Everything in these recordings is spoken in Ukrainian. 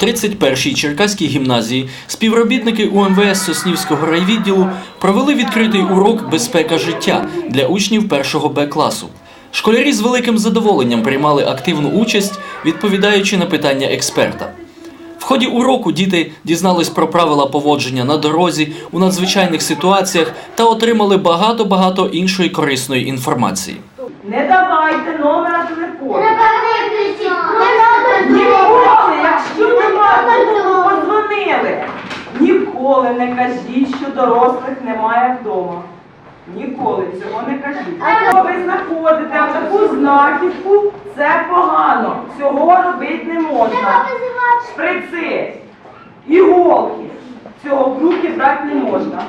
В 31-й Черкаській гімназії співробітники УМВС Соснівського райвідділу провели відкритий урок Безпека життя для учнів першого Б класу. Школярі з великим задоволенням приймали активну участь, відповідаючи на питання експерта. В ході уроку діти дізнались про правила поводження на дорозі у надзвичайних ситуаціях та отримали багато-багато іншої корисної інформації. Не давайте номера телефону. Ніколи не кажіть, що дорослих немає вдома. Ніколи цього не кажіть. Якщо ви знаходите таку знахідку, це погано. Цього робити не можна. Шприци, іголки. Цього в руки брати не можна.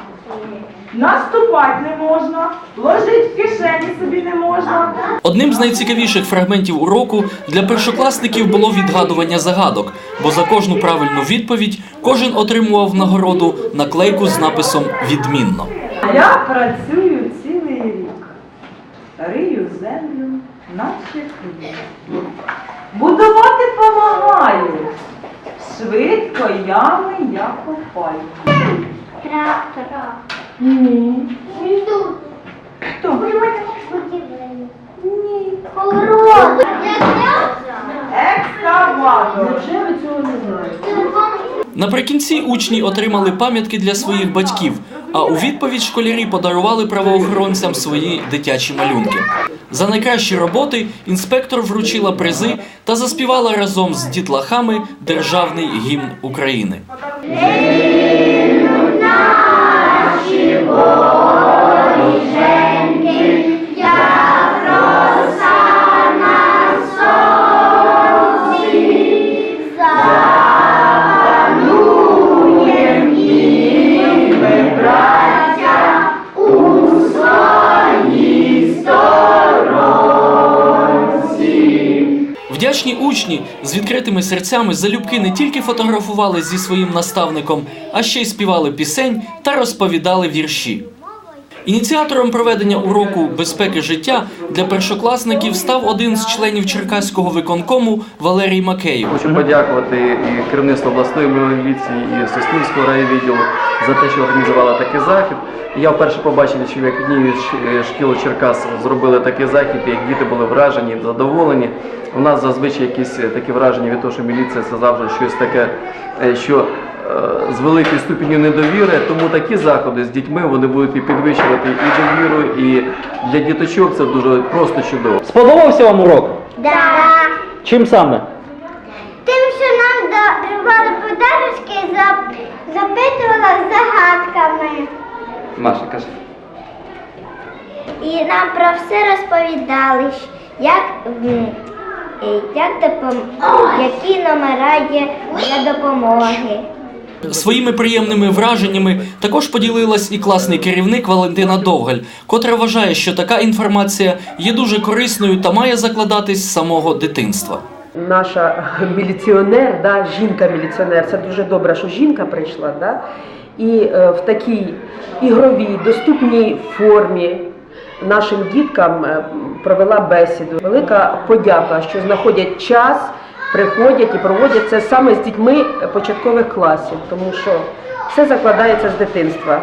Наступати не можна, ложити в кишені собі не можна. Одним з найцікавіших фрагментів уроку для першокласників було відгадування загадок, бо за кожну правильну відповідь кожен отримував нагороду наклейку з написом Відмінно. Я працюю цілий рік. Рию землю, наче хліб. Будувати помагаю. Швидко ями я копаю. Трактор. Ні. Хто? Ні. Огород. Екскаватор. Невже ви цього не знаєте? Наприкінці учні отримали пам'ятки для своїх батьків, а у відповідь школярі подарували правоохоронцям свої дитячі малюнки. За найкращі роботи інспектор вручила призи та заспівала разом з дітлахами державний гімн України. Вдячні учні з відкритими серцями залюбки не тільки фотографували зі своїм наставником, а ще й співали пісень та розповідали вірші. Ініціатором проведення уроку безпеки життя для першокласників став один з членів Черкаського виконкому Валерій Макеєв. Хочу подякувати і керівництву обласної міліції, і Соснівського райвідділу за те, що організували такий захід. Я вперше побачив, що в одній з шкіл Черкас зробили такий захід, як діти були вражені, задоволені. У нас зазвичай якісь е, такі враження від того, що міліція це завжди щось таке, е, що е, з великою ступеню недовіри, тому такі заходи з дітьми вони будуть і підвищувати і довіру, і для діточок це дуже просто чудово. Сподобався вам урок? Да. Чим саме? Тим, що нам давали подарочки і зап- запитували загадками. Маша, кажи. І нам про все розповідали, щ- як, м, е, як допом... які номера є для допомоги. Своїми приємними враженнями також поділилась і класний керівник Валентина Довгаль, котра вважає, що така інформація є дуже корисною та має закладатись з самого дитинства. наша міліціонер, да, жінка-міліціонер, це дуже добре, що жінка прийшла, да, і е, в такій ігровій, доступній формі нашим діткам е, провела бесіду. Велика подяка, що знаходять час, приходять і проводять це саме з дітьми початкових класів, тому що все закладається з дитинства.